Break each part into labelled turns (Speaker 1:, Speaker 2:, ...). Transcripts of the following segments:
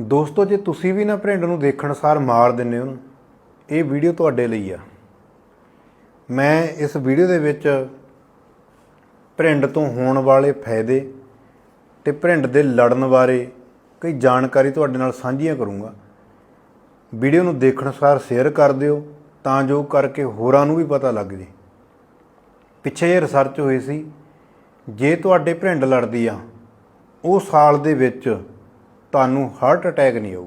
Speaker 1: ਦੋਸਤੋ ਜੇ ਤੁਸੀਂ ਵੀ ਨਾ ਭਰਿੰਡ ਨੂੰ ਦੇਖਣ ਸਾਰ ਮਾਰ ਦਿੰਦੇ ਹੋ ਨਾ, ਇਹ ਵੀਡੀਓ ਤੁਹਾਡੇ ਲਈ ਆ। ਮੈਂ ਇਸ ਵੀਡੀਓ ਦੇ ਵਿੱਚ ਭਰਿੰਡ ਤੋਂ ਹੋਣ ਵਾਲੇ ਫਾਇਦੇ ਤੇ ਭਰਿੰਡ ਦੇ ਲੜਨ ਬਾਰੇ ਕਈ ਜਾਣਕਾਰੀ ਤੁਹਾਡੇ ਨਾਲ ਸਾਂਝੀਆਂ ਕਰੂੰਗਾ। ਵੀਡੀਓ ਨੂੰ ਦੇਖਣ ਸਾਰ ਸ਼ੇਅਰ ਕਰ ਦਿਓ ਤਾਂ ਜੋ ਕਰਕੇ ਹੋਰਾਂ ਨੂੰ ਵੀ ਪਤਾ ਲੱਗ ਜੇ। ਪਿੱਛੇ ਜੇ ਰਿਸਰਚ ਹੋਈ ਸੀ ਜੇ ਤੁਹਾਡੇ ਭਰਿੰਡ ਲੜਦੀ ਆ ਉਹ ਸਾਲ ਦੇ ਵਿੱਚ ਤੁਹਾਨੂੰ ਹਾਰਟ ਅਟੈਕ ਨਹੀਂ ਆਊ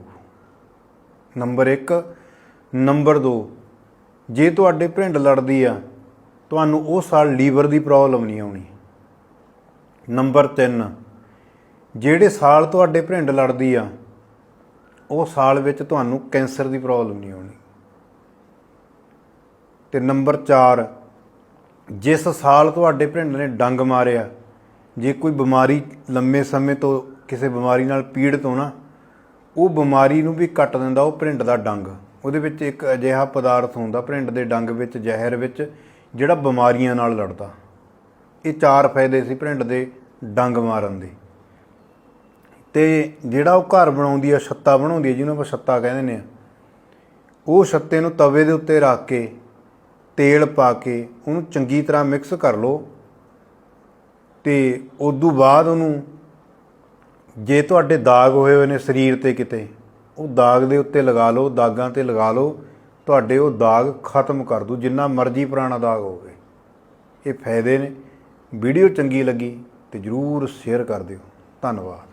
Speaker 1: ਨੰਬਰ 1 ਨੰਬਰ 2 ਜੇ ਤੁਹਾਡੇ ਭਿੰਡ ਲੜਦੀ ਆ, ਤੁਹਾਨੂੰ ਉਹ ਸਾਲ ਲੀਵਰ ਦੀ ਪ੍ਰੋਬਲਮ ਨਹੀਂ ਆਉਣੀ। ਨੰਬਰ 3 ਜਿਹੜੇ ਸਾਲ ਤੁਹਾਡੇ ਭਿੰਡ ਲੜਦੀ ਆ, ਉਹ ਸਾਲ ਵਿੱਚ ਤੁਹਾਨੂੰ ਕੈਂਸਰ ਦੀ ਪ੍ਰੋਬਲਮ ਨਹੀਂ ਆਉਣੀ। ਤੇ ਨੰਬਰ 4 ਜਿਸ ਸਾਲ ਤੁਹਾਡੇ ਭਿੰਡ ਨੇ ਡੰਗ ਮਾਰਿਆ, ਜੇ ਕੋਈ ਬਿਮਾਰੀ ਲੰਮੇ ਸਮੇਂ ਤੋਂ ਕਿਸੇ ਬਿਮਾਰੀ ਨਾਲ ਪੀੜਤ ਹੋ ਨਾ ਉਹ ਬਿਮਾਰੀ ਨੂੰ ਵੀ ਕੱਟ ਦਿੰਦਾ, ਉਹ ਭਰਿੰਡ ਦਾ ਡੰਗ। ਉਹਦੇ ਵਿੱਚ ਇੱਕ ਅਜਿਹਾ ਪਦਾਰਥ ਹੁੰਦਾ, ਭਰਿੰਡ ਦੇ ਡੰਗ ਵਿੱਚ, ਜ਼ਹਿਰ ਵਿੱਚ, ਜਿਹੜਾ ਬਿਮਾਰੀਆਂ ਨਾਲ ਲੜਦਾ। ਇਹ ਚਾਰ ਫਾਇਦੇ ਸੀ ਭਰਿੰਡ ਦੇ ਡੰਗ ਮਾਰਨ ਦੇ। ਤੇ ਜਿਹੜਾ ਉਹ ਘਰ ਬਣਾਉਂਦੀ ਆ, ਛੱਤਾ ਬਣਾਉਂਦੀ ਆ, ਜਿਹਨੂੰ ਆਪਾਂ ਛੱਤਾ ਕਹਿੰਦੇ ਨੇ, ਉਹ ਛੱਤੇ ਨੂੰ ਤਵੇ ਦੇ ਉੱਤੇ ਰੱਖ ਕੇ, ਤੇਲ ਪਾ ਕੇ ਉਹਨੂੰ ਚੰਗੀ ਤਰ੍ਹਾਂ ਮਿਕਸ ਕਰ ਲਓ। ਤੇ ਤੋਂ ਬਾਅਦ ਉਹਨੂੰ ਜੇ ਤੁਹਾਡੇ ਦਾਗ ਹੋਏ ਹੋਏ ਨੇ ਸਰੀਰ ਤੇ ਕਿਤੇ, ਉਹ ਦਾਗ ਦੇ ਉੱਤੇ ਲਗਾ ਲਓ, ਦਾਗਾਂ ਤੇ ਲਗਾ ਲਓ, ਤੁਹਾਡੇ ਉਹ ਦਾਗ ਖਤਮ ਕਰ ਦੂ, ਜਿੰਨਾ ਮਰਜ਼ੀ ਪੁਰਾਣਾ ਦਾਗ ਹੋਵੇ। ਇਹ ਫਾਇਦੇ ਨੇ। ਵੀਡੀਓ ਚੰਗੀ ਲੱਗੀ ਤੇ ਜਰੂਰ ਸ਼ੇਅਰ ਕਰ ਦਿਓ। ਧੰਨਵਾਦ।